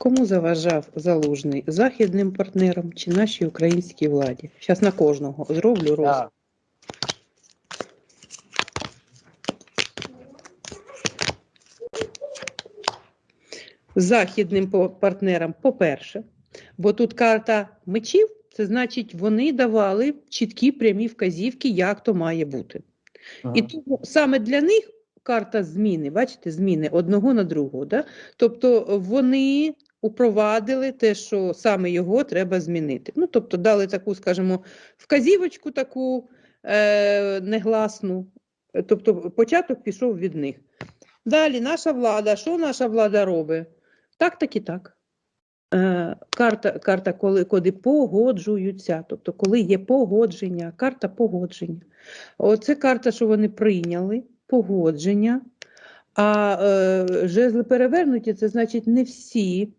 Кому заважав залужний західним партнерам чи нашій українській владі? Зараз на кожного зроблю роз. Да. західним партнерам, по-перше, бо тут карта мечів, це значить, вони давали чіткі прямі вказівки, як то має бути. І Мгм. тому саме для них карта зміни, бачите, зміни одного на другого. Да? Тобто вони упровадили те, що саме його треба змінити. Ну, тобто дали таку, скажімо, вказівочку таку е, негласну, тобто початок пішов від них. Далі наша влада, що наша влада робить? Так, так і так. Е, карта, карта коли, коли погоджуються, тобто коли є погодження, карта погодження. Оце карта, що вони прийняли, погодження. А е, жезли перевернуті, це значить не всі